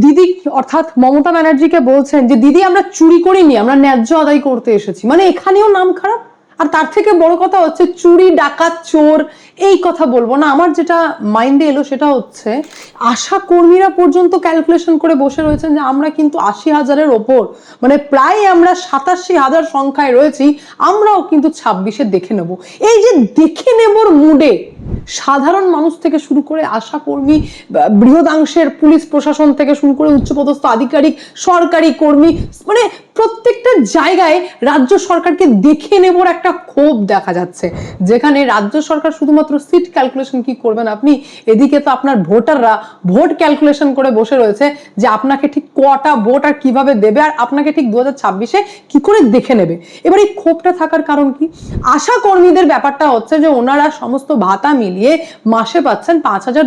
দিদি অর্থাৎ মমতা ব্যানার্জিকে বলছেন যে, দিদি, আমরা চুরি করিনি, আমরা ন্যায্য আদায় করতে এসেছি। মানে এখানেও নাম খারাপ? আর তার থেকে বড় কথা হচ্ছে চুরি, ডাকাত, চোর, এই কথা বলব না। আমার যেটা মাইন্ডে এলো সেটা হচ্ছে, আশা কর্মীরা পর্যন্ত ক্যালকুলেশন করে বসে রয়েছেন যে আমরা কিন্তু আশি হাজারের ওপর মানে প্রায় আমরা সাতাশি হাজার সংখ্যায় রয়েছি, আমরাও কিন্তু ছাব্বিশে দেখে নেব। এই যে দেখে নেবর মুডে, সাধারণ মানুষ থেকে শুরু করে আশা কর্মী, বা বৃহদাংশের পুলিশ প্রশাসন থেকে শুরু করে উচ্চপদস্থ আধিকারিক, সরকারি কর্মী মানে প্রত্যেকটা জায়গায় রাজ্য সরকারকে দেখে নেবার একটা ক্ষোভ দেখা যাচ্ছে। যেখানে রাজ্য সরকার শুধুমাত্র সিট ক্যালকুলেশন কি করবেন আপনি? এদিকে তো আপনার ভোটাররা ভোট ক্যালকুলেশন করে বসে রয়েছে যে আপনাকে ঠিক কটা ভোট আর কীভাবে দেবে আর আপনাকে ঠিক দু হাজার ছাব্বিশে কি করে দেখে নেবে। এবার এই ক্ষোভটা থাকার কারণ কি? আশা কর্মীদের ব্যাপারটা হচ্ছে যে ওনারা সমস্ত ভাতা মিলিয়ে মাসে পাচ্ছেন পাঁচ হাজার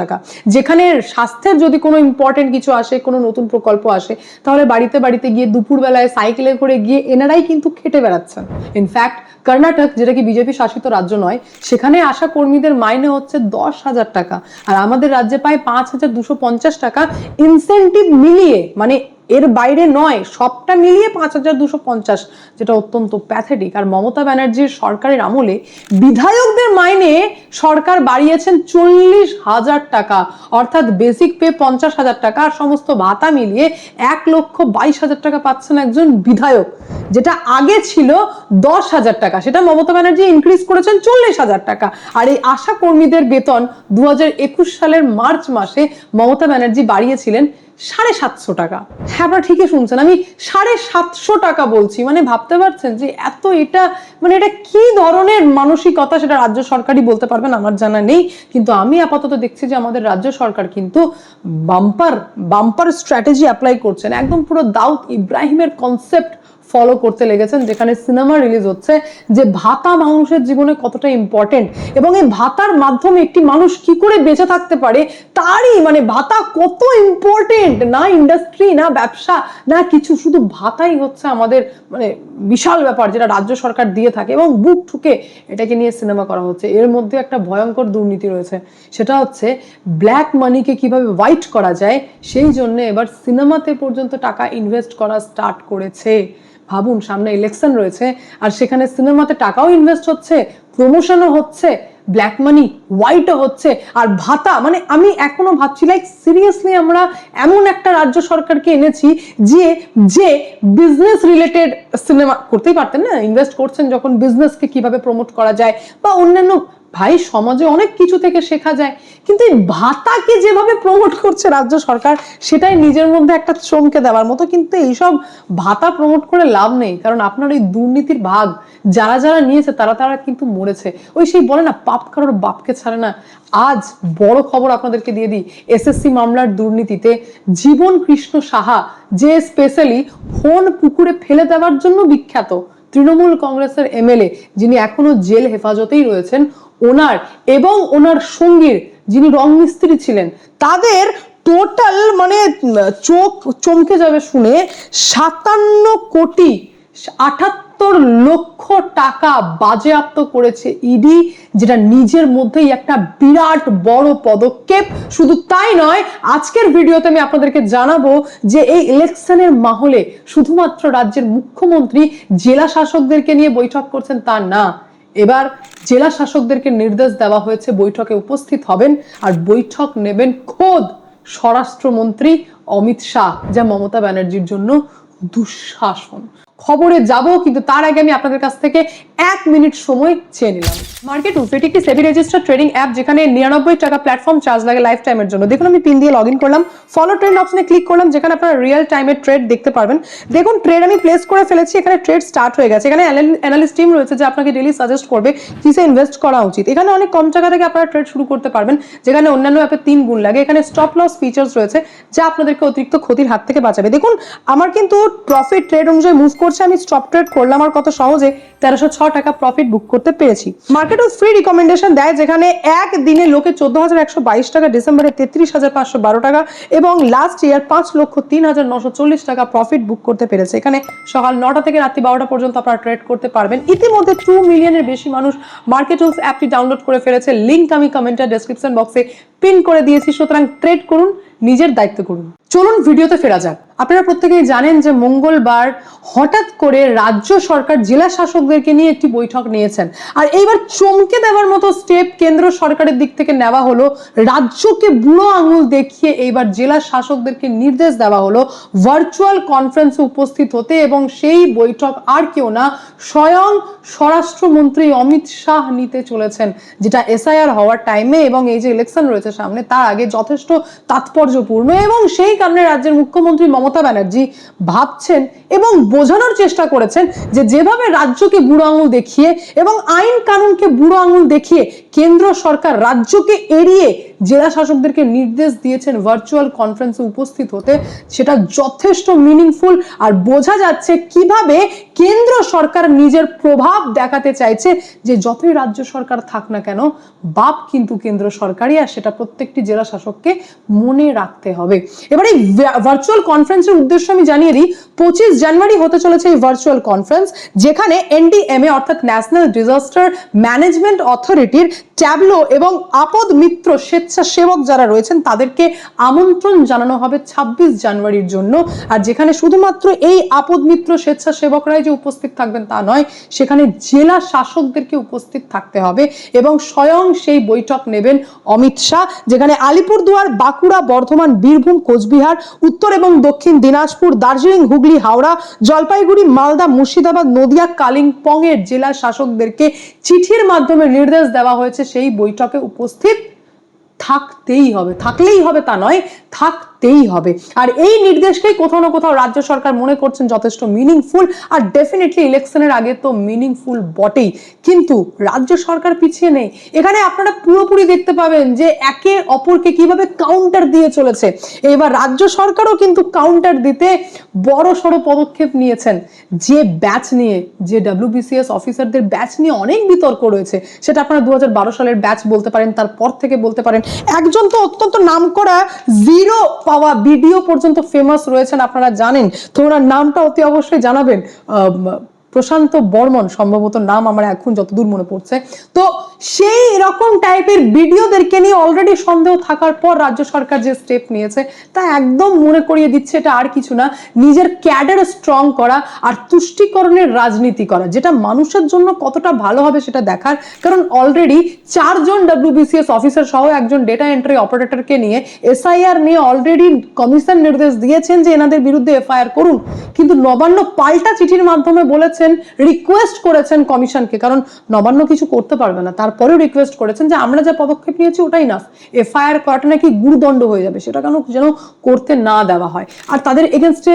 টাকা। যেখানে স্বাস্থ্যের যদি কোনো ইম্পর্টেন্ট কিছু আসে, কোনো নতুন প্রকল্প আসে, তাহলে বাড়িতে বাড়িতে গিয়ে দুপুরবেলায় সাইকেলে করে গিয়ে এনারাই কিন্তু খেটে বেড়াচ্ছেন। ইনফ্যাক্ট কর্ণাটক, যেটা কি বিজেপি শাসিত রাজ্য নয়, সেখানে আসা কর্মীদের মাইনে হচ্ছে দশ হাজার টাকা। আর আমাদের রাজ্যে পায় পাঁচ হাজার দুশো পঞ্চাশ টাকা ইনসেন্টিভ মিলিয়ে মানে এর বাইরে নয়, সবটা মিলিয়ে পাঁচ হাজার দুশো পঞ্চাশ, যেটা অত্যন্ত প্যাথেটিক। আর মমতা ব্যানার্জির সরকারের আমলে বিধায়কদের মাইনে সরকার বাড়িয়েছেন চল্লিশ হাজার টাকা, অর্থাৎ বেসিক পে পঞ্চাশ হাজার টাকা, আর সমস্ত ভাতা মিলিয়ে এক লক্ষ বাইশ হাজার টাকা পাচ্ছেন একজন বিধায়ক, যেটা আগে ছিল দশ হাজার টাকা। সেটা মমতা ব্যানার্জি ইনক্রিজ করেছেন চল্লিশ হাজার টাকা। আর এই আশা কর্মীদের বেতন দু হাজার একুশ সালের মার্চ মাসে মমতা ব্যানার্জি বাড়িয়েছিলেন সাড়ে সাতশো টাকা। হ্যাঁ আপনারা ঠিকই শুনছেন। আমি সাড়ে সাতশো টাকা বলছি। মানে ভাবতে পারছেন যে এত এটা মানে এটা কি ধরনের মানসিকতা সেটা রাজ্য সরকারই বলতে পারবেন, আমার জানা নেই। কিন্তু আমি আপাতত দেখছি যে আমাদের রাজ্য সরকার কিন্তু বাম্পার বাম্পার স্ট্র্যাটেজি অ্যাপ্লাই করছেন। একদম পুরো দাউদ ইব্রাহিমের কনসেপ্ট ফলো করতে লেগেছেন, যেখানে সিনেমা রিলিজ হচ্ছে, যে ভাতা মানুষের জীবনে কতটা ইম্পর্টেন্ট এবং এই ভাতার মাধ্যমে একটি মানুষ কি করে বেঁচে থাকতে পারে, তারই মানে ভাতা কত ইম্পর্টেন্ট না ইন্ডাস্ট্রি না ব্যবসা, না কিছু, শুধু ভাতাই হচ্ছে আমাদের মানে বিশাল ব্যাপার যেটা রাজ্য সরকার দিয়ে থাকে এবং বুক ঠুকে এটাকে নিয়ে সিনেমা করা হচ্ছে। এর মধ্যে একটা ভয়ঙ্কর দুর্নীতি রয়েছে, সেটা হচ্ছে ব্ল্যাক মানিকে কীভাবে হোয়াইট করা যায়, সেই জন্য এবার সিনেমাতে পর্যন্ত টাকা ইনভেস্ট করা স্টার্ট করেছে। ভাবুন, সামনে ইলেকশন রয়েছে আর সেখানে সিনেমাতে টাকাও ইনভেস্ট হচ্ছে প্রমোশনও হচ্ছে ব্ল্যাক মানি হোয়াইটও হচ্ছে আর ভাতা মানে আমি এখনও ভাবছি লাইক সিরিয়াসলি আমরা এমন একটা রাজ্য সরকারকে এনেছি যে যে বিজনেস রিলেটেড সিনেমা করতেই পারতেন না ইনভেস্ট করছেন যখন বিজনেসকে কীভাবে প্রমোট করা যায় বা অন্যান্য ভাই, সমাজে অনেক কিছু থেকে শেখা যায়, কিন্তু এই ভাতাকে যেভাবে প্রমোট করছে রাজ্য সরকার, সেটাই নিজের মধ্যে একটা চমকে দেওয়ার মতো, কিন্তু এইসব ভাতা প্রমোট করে লাভ নেই, কারণ আপনার এই দুর্নীতির ভাগ, যারা যারা নিয়েছে, তারা তারা কিন্তু মরেছে। ওই সেই বলে না, পাপ কারোর বাপকে ছাড়ে না। আজ বড় খবর আপনাদেরকে দিয়ে দিই, এসএসসি মামলার দুর্নীতিতে জীবন কৃষ্ণ সাহা, যে স্পেশালি ফোন পুকুরে ফেলে দেওয়ার জন্য বিখ্যাত, তৃণমূল কংগ্রেসের এমএলএ, যিনি এখনও জেল হেফাজতেই রয়েছেন ওনার এবং ওনার সঙ্গীর যিনি রং মিস্ত্রি ছিলেন, তাদের টোটাল মানে চোখ চমকে যাবে শুনে সাতান্ন কোটি আটাত্তর লক্ষ টাকা বাজেয়াপ্ত করেছে ইডি যেটা নিজের মধ্যেই একটা বিরাট বড় পদক্ষেপ। শুধু তাই নয়, আজকের ভিডিওতে আমি আপনাদেরকে জানাব যে এই ইলেকশনের মাহলে শুধুমাত্র রাজ্যের মুখ্যমন্ত্রী, জেলা শাসকদেরকে নিয়ে বৈঠক করছেন তা না এবার জেলা শাসকদেরকে নির্দেশ দেওয়া হয়েছে বৈঠকে উপস্থিত হবেন আর বৈঠক নেবেন খোদ স্বরাষ্ট্রমন্ত্রী অমিত শাহ, যা মমতা ব্যানার্জির জন্য দুঃশাসন। খবরে যাব, কিন্তু তার আগে আমি আপনাদের কাছ থেকে এক মিনিট সময় চেয়ে নিলাম। মার্কেট উফ এটি একটি সেবি রেজিস্টার ট্রেডিং অ্যাপ যেখানে নিরানব্বই টাকা প্ল্যাটফর্ম চার্জ লাগে লাইফ টাইমের জন্য। দেখুন, আমি পিন দিয়ে লগ করলাম ফলো ট্রেন্ড অপশনে ক্লিক করলাম, যেখানে আপনারা রিয়েল টাইমের ট্রেড দেখতে পারবেন। দেখুন ট্রেড আমি প্লেস করে ফেলেছি, এখানে ট্রেড স্টার্ট হয়ে গেছে। এখানে অ্যানালিস্ট টিম রয়েছে যে আপনাকে ডেলি সাজেস্ট করবে কিসে ইনভেস্ট করা উচিত। এখানে অনেক কম টাকা থেকে আপনারা ট্রেড শুরু করতে পারবেন, যেখানে অন্যান্য অ্যাপে তিন গুণ লাগে। এখানে স্টপ লস ফিচার্স রয়েছে, যা আপনাদেরকে অতিরিক্ত ক্ষতির হাত থেকে বাঁচাবে। দেখুন, আমার কিন্তু প্রফিট ট্রেড অনুযায়ী মুভ করছে করছে, আমি স্টপ ট্রেড করলাম। আর কত সহজে তেরোশো ছ টাকা প্রফিট বুক করতে পেরেছি। মার্কেট ফ্রি রিকমেন্ডেশন দেয়, যেখানে এক দিনে লোকে চোদ্দ হাজার একশো বাইশ টাকা ডিসেম্বরে তেত্রিশ হাজার পাঁচশো বারো টাকা এবং লাস্ট ইয়ার পাঁচ লক্ষ তিন হাজার নশো চল্লিশ টাকা প্রফিট বুক করতে পেরেছে। এখানে সকাল নটা থেকে রাত্রি বারোটা পর্যন্ত আপনারা ট্রেড করতে পারবেন। ইতিমধ্যে টু মিলিয়নের বেশি মানুষ মার্কেট অ্যাপটি ডাউনলোড করে ফেলেছে। লিঙ্ক আমি কমেন্টের ডেসক্রিপশন বক্সে পিন করে দিয়েছি। সুতরাং ট্রেড করুন। নিজের দায়িত্ব করুন। চলুন ভিডিওতে ফেরা যাক। আপনারা প্রত্যেকেই জানেন যে মঙ্গলবার হঠাৎ করে রাজ্য সরকার জেলা শাসকদেরকে নিয়ে একটি বৈঠক নিয়েছেন। আর এইবার চমকে দেওয়ার মতো স্টেপ কেন্দ্র সরকারের দিক থেকে নেওয়া হলো, রাজ্যকে বুড়ো আঙুল দেখিয়ে এইবার জেলা শাসকদেরকে নির্দেশ দেওয়া হলো ভার্চুয়াল কনফারেন্সে উপস্থিত হতে এবং সেই বৈঠক আর কেউ না, স্বয়ং স্বরাষ্ট্রমন্ত্রী অমিত শাহ নিতে চলেছেন, যেটা এসআইআর হওয়ার টাইমে এবং এই যে ইলেকশন রয়েছে সামনে, তার আগে যথেষ্ট তাৎপর্যপূর্ণ এবং সেই কারণে রাজ্যের মুখ্যমন্ত্রী মমতা ব্যানার্জি ভাবছেন এবং বোঝানোর চেষ্টা করেছেন যে যেভাবে রাজ্যকে বুড়ো আঙুল দেখিয়ে এবং আইন কানুনকে বুড়ো আঙুল দেখিয়ে কেন্দ্র সরকার রাজ্যকে এড়িয়ে জেলা শাসকদেরকে নির্দেশ দিয়েছেন ভার্চুয়াল কনফারেন্সে উপস্থিত হতে। সেটা যথেষ্ট মিনিংফুল আর বোঝা যাচ্ছে কীভাবে কেন্দ্র সরকার নিজের প্রভাব দেখাতে চাইছে যে যতই রাজ্য সরকার থাক না কেন, বাপ কিন্তু কেন্দ্র সরকারই আর সেটা প্রত্যেকটি জেলা শাসককে মনে রাখতে হবে। এবার এই ভার্চুয়াল কনফারেন্সের উদ্দেশ্য আমি জানিয়ে দিই, পঁচিশ জানুয়ারি হতে চলেছে এই ভার্চুয়াল কনফারেন্স যেখানে এনডিএমএ অর্থাৎ ন্যাশনাল ডিজাস্টার ম্যানেজমেন্ট অথরিটির ট্যাবলো এবং আপদ মিত্র স্বেচ্ছাসেবক যারা রয়েছেন, তাদেরকে আমন্ত্রণ জানানো হবে ছাব্বিশ জানুয়ারির জন্য। আর যেখানে শুধুমাত্র এই আপদ মিত্র স্বেচ্ছাসেবকরাই যে উপস্থিত থাকবেন তা নয়, সেখানে জেলা শাসকদেরকে উপস্থিত থাকতে হবে এবং স্বয়ং সেই বৈঠক নেবেন অমিত শাহ, যেখানে আলিপুরদুয়ার, বাঁকুড়া, বর্ধমান, বীরভূম, কোচবিহার, উত্তর এবং দক্ষিণ দিনাজপুর, দার্জিলিং, হুগলি, হাওড়া, জলপাইগুড়ি, মালদা, মুর্শিদাবাদ, নদিয়া কালিম্পং এর জেলা শাসকদেরকে চিঠির মাধ্যমে নির্দেশ দেওয়া হয়েছে। সেই বৈঠকে উপস্থিত থাকতেই হবে থাকলেই হবে তা নয় থাকতেই হবে। আর এই নির্দেশকেই কোথাও না কোথাও রাজ্য সরকার মনে করছেন যথেষ্ট মিনিংফুল আর ডেফিনেটলি ইলেকশনের আগে তো মিনিংফুল বটেই। কিন্তু রাজ্য সরকার পিছিয়ে নেই। এখানে আপনারা পুরোপুরি দেখতে পাবেন যে একে অপরকে কীভাবে কাউন্টার দিয়ে চলেছে। এবার রাজ্য সরকারও কিন্তু কাউন্টার দিতে বড় সড়ো পদক্ষেপ নিয়েছেন। যে ব্যাচ নিয়ে, যে ডাব্লিউবিসিএস অফিসারদের ব্যাচ নিয়ে অনেক বিতর্ক রয়েছে, সেটা আপনারা দু হাজার বারো সালের ব্যাচ বলতে পারেন, তারপর থেকে বলতে পারেন। একজন তো অত্যন্ত নামকরা জিরো পাওয়া ভিডিও পর্যন্ত ফেমাস রয়েছেন, আপনারা জানেন। তো ওনার নামটা অতি অবশ্যই জানাবেন। প্রশান্ত বর্মন, সম্ভবত নাম আমার এখন যতদূর মনে পড়ছে। তো সেই রকম টাইপের ভিডিওদেরকে নিয়ে অলরেডি সন্দেহ থাকার পর রাজ্য সরকার যে স্টেপ নিয়েছে, তা একদম মনে করিয়ে দিচ্ছে এটা আর কিছু না। নিজের ক্যাডার স্ট্রং করা আর তুষ্টিকরণের রাজনীতি করা, যেটা মানুষের জন্য কতটা ভালো হবে সেটা দেখার। কারণ অলরেডি চারজন ডাব্লিউবিসিএস অফিসার সহ একজন ডেটা এন্ট্রি অপারেটরকে নিয়ে এসআইআর নিয়ে অলরেডি কমিশন নির্দেশ দিয়েছেন যে এনাদের বিরুদ্ধে এফআইআর করুন। কিন্তু নবান্ন পাল্টা চিঠির মাধ্যমে বলেছেন রিকোয়েস্ট করেছেন কমিশনকে কারণ নবান্ন কিছু করতে পারবে না। তারপরেও রিকোয়েস্ট করেছেন যে আমরা যা পদক্ষেপ নিয়েছি ওটাই না এফআইআর করাটা নাকি গুরুদণ্ড হয়ে যাবে, সেটা কেন যেন করতে না দেওয়া হয়। আর তাদের এগেনস্টে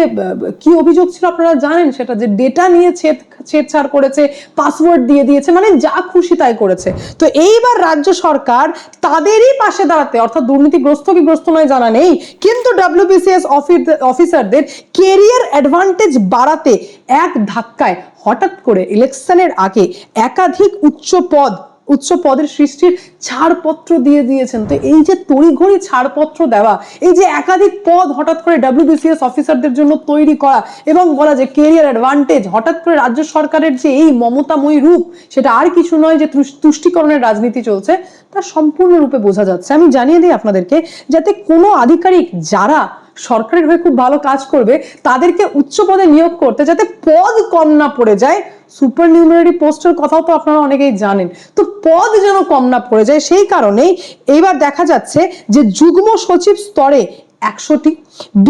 কি অভিযোগ ছিল আপনারা জানেন? সেটা যে ডেটা নিয়ে ছেদ, ছেদছাড় করেছে পাসওয়ার্ড দিয়ে দিয়েছে মানে যা খুশি তাই করেছে। তো এইবার রাজ্য সরকার তাদেরই পাশে দাঁড়াতে, অর্থাৎ দুর্নীতিগ্রস্ত কি গ্রস্ত নয় জানা নেই, কিন্তু ডাব্লিউবিসিএস অফিসারদের কেরিয়ার অ্যাডভান্টেজ বাড়াতে এক ধাক্কায়, হঠাৎ করে ইলেকশনের আগে একাধিক উচ্চ পদ উচ্চ পদের সৃষ্টির ছাড়পত্র দিয়ে দিয়েছেন। তো এই যে তড়িঘড়ি ছাড়পত্র দেওয়া, এই যে একাধিক পদ হঠাৎ করে ডাব্লিউবিসিএস অফিসারদের জন্য তৈরি করা এবং বলা যে কেরিয়ার অ্যাডভান্টেজ হঠাৎ করে রাজ্য সরকারের যে এই মমতাময়ী রূপ, সেটা আর কিছু নয় যে তুষ্টিকরণের রাজনীতি চলছে, তা সম্পূর্ণরূপে বোঝা যাচ্ছে। আমি জানিয়ে দিই আপনাদেরকে, যাতে কোনো আধিকারিক যারা সরকারের হয়ে খুব ভালো কাজ করবে, তাদেরকে উচ্চ পদে নিয়োগ করতে যাতে পদ কম না পড়ে যায়। সুপার নিউমারি পোস্টের কথাও তো আপনারা অনেকেই জানেন। তো পদ যেন কম না পড়ে যায়, সেই কারণেই এইবার দেখা যাচ্ছে যে যুগ্ম সচিব স্তরে একশোটি,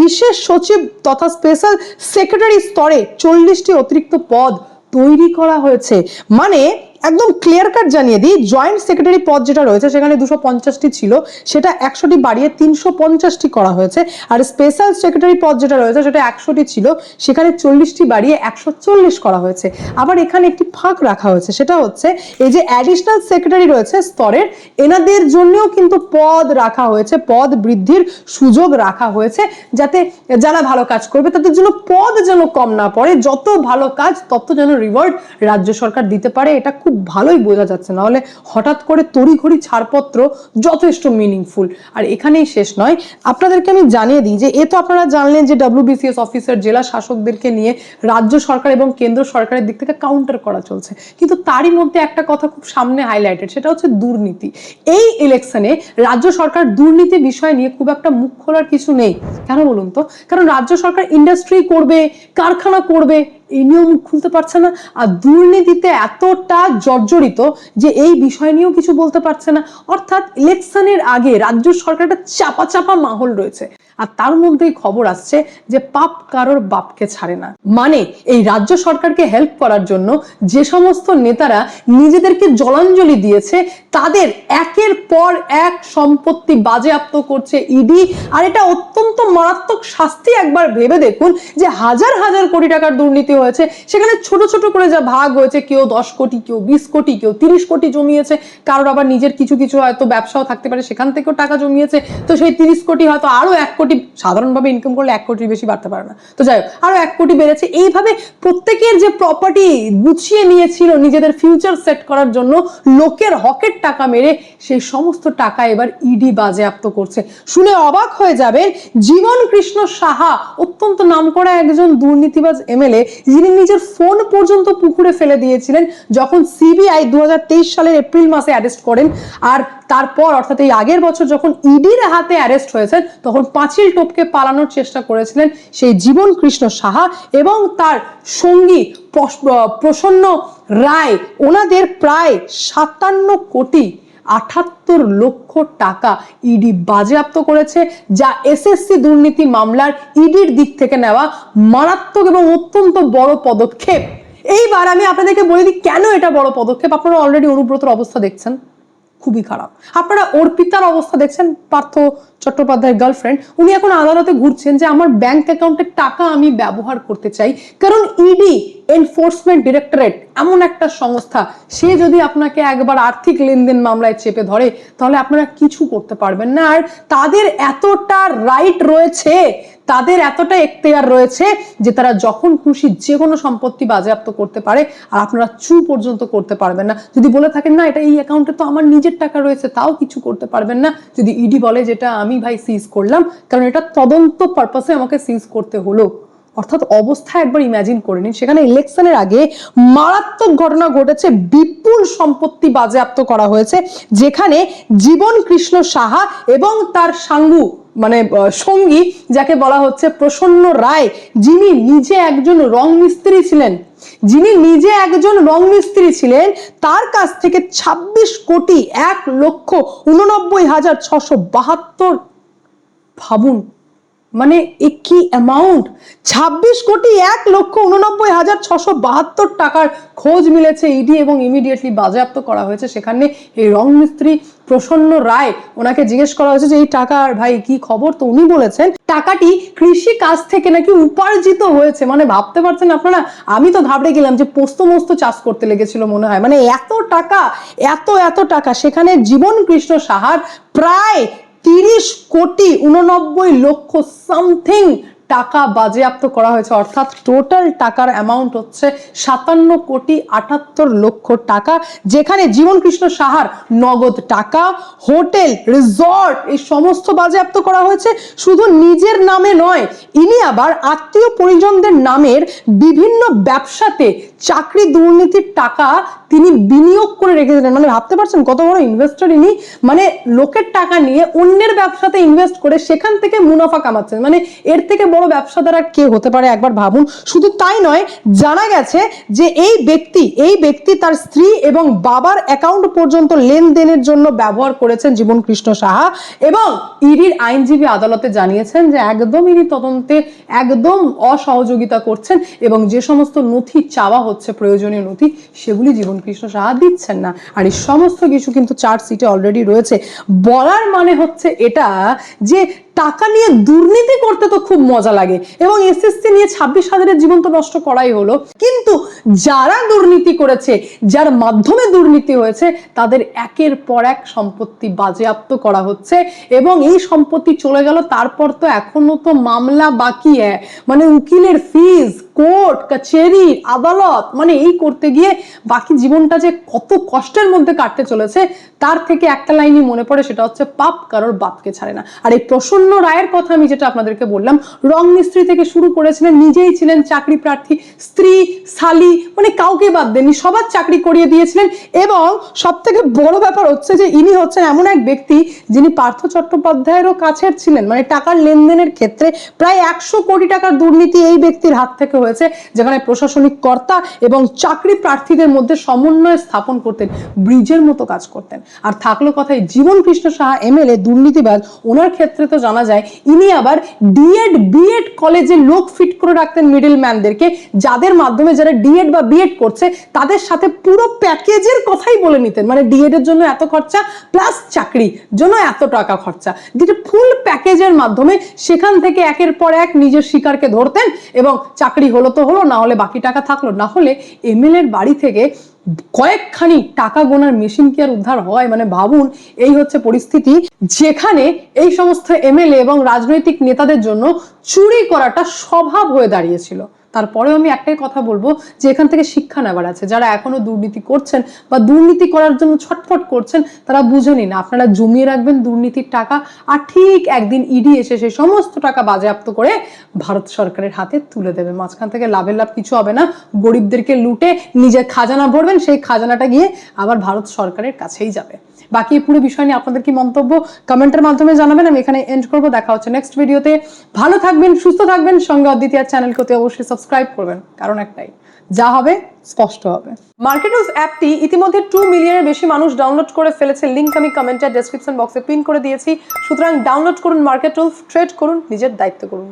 বিশেষ সচিব তথা স্পেশাল সেক্রেটারি স্তরে চল্লিশটি অতিরিক্ত পদ তৈরি করা হয়েছে। মানে একদম ক্লিয়ার কাট জানিয়ে দিই। জয়েন্ট সেক্রেটারি পদ যেটা রয়েছে, সেখানে দুশো পঞ্চাশটি ছিল। সেটা একশোটি বাড়িয়ে তিনশো পঞ্চাশটি করা হয়েছে। আর স্পেশাল সেক্রেটারি পদ যেটা রয়েছে, সেটা একশোটি ছিল। সেখানে চল্লিশটি বাড়িয়ে একশো চল্লিশ করা হয়েছে। আবার এখানে একটি ফাঁক রাখা হয়েছে, সেটা হচ্ছে এই যে অ্যাডিশনাল সেক্রেটারি রয়েছে স্তরের, এনাদের জন্যও কিন্তু পদ রাখা হয়েছে, পদ বৃদ্ধির সুযোগ রাখা হয়েছে, যাতে যারা ভালো কাজ করবে, তাদের জন্য পদ যেন কম না পড়ে। যত ভালো কাজ, তত যেন রিওয়ার্ড রাজ্য সরকার দিতে পারে। এটা খুব ভালোই বোঝা যাচ্ছে। নাহলে হঠাৎ করে তড়িঘড়ি ছাড়পত্র যথেষ্ট মিনিংফুল আর এখানেই শেষ নয়। আপনাদেরকে আমি জানিয়ে দিই যে, এ তো আপনারা জানলেন যে ডাব্লিউবিসিএস অফিসার জেলা শাসকদেরকে নিয়ে রাজ্য সরকার এবং কেন্দ্র সরকারের দিক থেকে কাউন্টার করা চলছে। কিন্তু তারই মধ্যে একটা কথা খুব সামনে হাইলাইটেড সেটা হচ্ছে দুর্নীতি। এই ইলেকশনে রাজ্য সরকার দুর্নীতি বিষয় নিয়ে খুব একটা মুখ খোলার কিছু নেই। কেন বলুন তো? কারণ রাজ্য সরকার ইন্ডাস্ট্রি করবে, কারখানা করবে নিয়েও মুখ খুলতে পারছে না আর দুর্নীতিতে এতটা জর্জরিত যে এই বিষয় নিয়েও কিছু বলতে পারছে না। অর্থাৎ ইলেকশনের আগে রাজ্য সরকারটা চাপা চাপা মাহল রয়েছে। আর তার মধ্যেই খবর আসছে যে পাপ কারোর বাপকে ছাড়ে না। মানে এই রাজ্য সরকারকে হেল্প করার জন্য যে সমস্ত নেতারা নিজেদেরকে জলাঞ্জলি দিয়েছে, তাদের একের পর এক সম্পত্তি বাজেয়াপ্ত করছে ইডি আর এটা অত্যন্ত মারাত্মক শাস্তি একবার ভেবে দেখুন যে হাজার হাজার কোটি টাকার দুর্নীতি হয়েছে, সেখানে ছোট ছোট করে যা ভাগ হয়েছে, কেউ দশ কোটি, কেউ বিশ কোটি, কেউ তিরিশ কোটি জমিয়েছে, কারোর আবার নিজের কিছু কিছু হয়তো ব্যবসাও থাকতে পারে, সেখান থেকেও টাকা জমিয়েছে, তো সেই তিরিশ কোটি হয়তো আরও এক কোটি সাধারণভাবে ইনকাম করলে এক কোটির বেশি বাড়তে পারে না। তো যাই হোক, আরও এক কোটি বেড়েছে। এইভাবে প্রত্যেকের যে প্রপার্টি গুছিয়ে নিয়েছিল নিজেদের ফিউচার সেট করার জন্য, লোকের হকের টাকা মেরে সেই সমস্ত টাকা এবার ইডি বাজেয়াপ্ত করছে। শুনে অবাক হয়ে যাবেন, জীবন কৃষ্ণ সাহা, অত্যন্ত নামকরা একজন দুর্নীতিবাজ এমএলএ যিনি নিজের ফোন পর্যন্ত পুকুরে ফেলে দিয়েছিলেন, যখন সিবিআই দু হাজার তেইশ সালের এপ্রিল মাসে অ্যারেস্ট করেন, আর তারপর, অর্থাৎ এই আগের বছর যখন ইডির হাতে অ্যারেস্ট হয়েছেন, তখন পাঁচিল টপকে পালানোর চেষ্টা করেছিলেন সেই জীবন কৃষ্ণ সাহা এবং তার সঙ্গী প্রসন্ন রায়। ওনাদের প্রায় সাতান্ন কোটি আটাত্তর লক্ষ টাকা ইডি বাজেয়াপ্ত করেছে, যা এসএসসি দুর্নীতি মামলার ইডির দিক থেকে নেওয়া মারাত্মক এবং অত্যন্ত বড় পদক্ষেপ। এইবার আমি আপনাদেরকে বলে দিই কেন এটা বড় পদক্ষেপ। আপনারা অলরেডি অনুব্রতর অবস্থা দেখছেন। খুবই খারাপ। আপনারা অর্পিতার অবস্থা দেখছেন, পার্থ চট্টোপাধ্যায়ের গার্লফ্রেন্ড উনি এখন আদালতে ঘুরছেন যে আমার ব্যাংক অ্যাকাউন্টের টাকা আমি ব্যবহার করতে চাই। কারণ ইডি এনফোর্সমেন্ট ডিরেক্টরেট এমন একটা সংস্থা, সে যদি আপনাকে একবার আর্থিক লেনদেন মামলায় চেপে ধরে, তাহলে আপনারা কিছু করতে পারবেন না। আর তাদের এতটা রাইট রয়েছে, তাদের এতটা এখতিয়ার রয়েছে যে তারা যখন খুশি যে কোনো সম্পত্তি বাজেয়াপ্ত করতে পারে, আর আপনারা চু পর্যন্ত করতে পারবেন না। যদি বলে থাকেন, না, এটা এই অ্যাকাউন্টে তো আমার নিজের টাকা রয়েছে, তাও কিছু করতে পারবেন না। যদি ইডি বলে, যেটা আমি ভাই সিজ করলাম, কারণ এটা তদন্ত পারপাসে আমাকে সিজ করতে হলো। অর্থাৎ অবস্থা একবার ইমাজিন করে নিন। সেখানে ইলেকশনের আগে মারাত্মক ঘটনা ঘটেছে, বিপুল সম্পত্তি বাজেয়াপ্ত করা হয়েছে, যেখানে জীবন কৃষ্ণ সাহা এবং তার সাঙ্গু মানে সঙ্গী, যাকে বলা হচ্ছে প্রসন্ন রায়, যিনি নিজে একজন রং মিস্ত্রি ছিলেন। যিনি নিজে একজন রং মিস্ত্রি ছিলেন, তার কাছ থেকে ২৬ কোটি এক লক্ষ উননব্বই হাজার ছশো বাহাত্তর ভাবুন মানে এ কি অ্যামাউন্ট ছাব্বিশ কোটি এক লক্ষ উননব্বই হাজার ছশো বাহাত্তর টাকার খোঁজ মিলেছে ইডি এবং ইমিডিয়েটলি বাজেয়াপ্ত করা হয়েছে সেখানে এই রং মিস্ত্রি প্রসন্ন রায়, ওনাকে জিজ্ঞেস করা হয়েছে যে, এই টাকার ভাই কি খবর? তো উনি বলেছেন, টাকাটি কৃষি কাজ থেকে নাকি উপার্জিত হয়েছে। মানে ভাবতে পারছেন আপনারা? আমি তো ঘাবড়ে গেলাম যে, পোস্ত মোস্ত চাষ করতে লেগেছিল মনে হয়। মানে এত টাকা, এত এত টাকা। সেখানে জীবন কৃষ্ণ সাহার প্রায় তিরিশ কোটি উননব্বই লক্ষ সামথিং টাকা বাজেয়াপ্ত করা হয়েছে। অর্থাৎ টোটাল টাকার অ্যামাউন্ট হচ্ছে সাতান্ন কোটি আটাত্তর লক্ষ টাকা, যেখানে জীবন কৃষ্ণ সাহার নগদ টাকা, হোটেল, রিসর্ট এই সমস্ত বাজেয়াপ্ত করা হয়েছে। শুধু নিজের নামে নয়, ইনি আবার আত্মীয় পরিজনদের নামের বিভিন্ন ব্যবসাতে চাকরি দুর্নীতির টাকা তিনি বিনিয়োগ করে রেখেছিলেন। মানে ভাবতে পারছেন কত বড় ইনভেস্টর ইনি? মানে লোকের টাকা নিয়ে অন্যের ব্যবসাতে ইনভেস্ট করে সেখান থেকে মুনাফা কামাচ্ছেন। মানে এর থেকে বড় ব্যবসাদার আর কে হতে পারে একবার ভাবুন। শুধু তাই নয়, জানা গেছে যে এই ব্যক্তি এই ব্যক্তি তার স্ত্রী এবং বাবার অ্যাকাউন্ট পর্যন্ত লেনদেনের জন্য ব্যবহার করেছেন জীবন কৃষ্ণ সাহা এবং ইডির আইনজীবী আদালতে জানিয়েছেন যে একদম ইনি তদন্তে একদম অসহযোগিতা করছেন এবং যে সমস্ত নথি চাওয়া হচ্ছে, প্রয়োজনীয় নথি, সেগুলি জীবন কৃষ্ণ সাহা দিচ্ছেন না। আর এই সমস্ত কিছু কিন্তু চার্জশিটে অলরেডি রয়েছে। বলার মানে হচ্ছে এটা যে টাকা নিয়ে দুর্নীতি করতে তো খুব মজা লাগে এবং এসএসসি নিয়ে ছাব্বিশ হাজারের জীবন তো নষ্ট করাই হলো। কিন্তু যারা দুর্নীতি করেছে, যার মাধ্যমে দুর্নীতি হয়েছে, তাদের একের পর এক সম্পত্তি বাজেয়াপ্ত করা হচ্ছে এবং এই সম্পত্তি চলে গেল। তারপর তো এখনও তো মামলা বাকি হ্যাঁ মানে উকিলের ফিজ কোর্ট কাচেরি আদালত মানে এই করতে গিয়ে বাকি জীবনটা যে কত কষ্টের মধ্যে কাটতে চলেছে তার থেকে একটা লাইনই মনে পড়ে, সেটা হচ্ছে, পাপ কারোর বাপকে ছাড়ে না। আর এই প্রসন্ন রায়ের কথা আমি যেটা আপনাদেরকে বললাম, রং মিস্ত্রি থেকে শুরু করেছিলেন, নিজেই ছিলেন চাকরি প্রার্থী, স্ত্রী, শালি মানে কাউকে বাদ দেননি, সবার চাকরি করিয়ে দিয়েছিলেন এবং সব থেকে বড় ব্যাপার হচ্ছে যে ইনি হচ্ছেন এমন এক ব্যক্তি যিনি পার্থ চট্টোপাধ্যায়েরও কাছের ছিলেন। মানে টাকার লেনদেনের ক্ষেত্রে প্রায় একশো কোটি টাকার দুর্নীতি এই ব্যক্তির হাত থেকে হয়েছে, যেখানে প্রশাসনিক কর্তা এবং চাকরি প্রার্থীদের মধ্যে সমন্বয় স্থাপন করতেন, ব্রিজের মতো কাজ করতেন। আর থাকল কথায় জীবন কৃষ্ণ সাহা এমএলএ দুর্নীতিবাজ। ওনার ক্ষেত্রে তো জানা যায়, ইনি আবার ডিএড, বিএড কলেজে লোক ফিট করে রাখতেন মিডল ম্যানদেরকে যাদের মাধ্যমে যারা ডিএড বা বিএড করছে, তাদের সাথে পুরো প্যাকেজের কথাই বলে নিতেন। মানে ডিএড এর জন্য এত খরচা, প্লাস চাকরি জন্য এত টাকা খরচা। যেটা ফুল প্যাকেজের মাধ্যমে সেখান থেকে একের পর এক নিজের শিকারকে ধরতেন এবং চাকরি হলো তো হলো, না হলে বাকি টাকা থাকল। না হলে এমএলএ এর বাড়ি থেকে কয়েকখানি টাকা গোনার মেশিন কি আর উদ্ধার হয়? মানে ভাবুন, এই হচ্ছে পরিস্থিতি যেখানে এই সমস্ত এমএলএ এবং রাজনৈতিক নেতাদের জন্য চুরি করাটা স্বভাব হয়ে দাঁড়িয়েছিল। তারপরেও আমি একটাই কথা বলব যে এখান থেকে শিক্ষা নেবার আছে। যারা এখনও দুর্নীতি করছেন বা দুর্নীতি করার জন্য ছটফট করছেন, তারা বুঝে নিন, আপনারা জমিয়ে রাখবেন দুর্নীতির টাকা আর ঠিক একদিন ইডি এসে সেই সমস্ত টাকা বাজেয়াপ্ত করে ভারত সরকারের হাতে তুলে দেবে। মাঝখান থেকে লাভের লাভ কিছু হবে না। গরিবদেরকে লুটে নিজের খাজানা ভরবেন, সেই খাজানাটা গিয়ে আবার ভারত সরকারের কাছেই যাবে। বাকি পুরো বিষয় নিয়ে আপনাদের কি মন্তব্য কমেন্টের মাধ্যমে জানাবেন, আমি এখানে এন্ড করব। দেখা হচ্ছে নেক্সট ভিডিওতে ভালো থাকবেন, সুস্থ থাকবেন। সঙ্গে অদ্বিতীয় চ্যানেলকে অতি অবশ্যই সাবস্ক্রাইব করবেন, কারণ একটাই, যা হবে স্পষ্ট হবে। মার্কেটস অ্যাপটি ইতিমধ্যে টু মিলিয়নের বেশি মানুষ ডাউনলোড করে ফেলেছে লিঙ্ক আমি কমেন্টের ডেসক্রিপশন বক্সে পিন করে দিয়েছি। সুতরাং ডাউনলোড করুন মার্কেট ট্রেড করুন, নিজের দায়িত্ব করুন।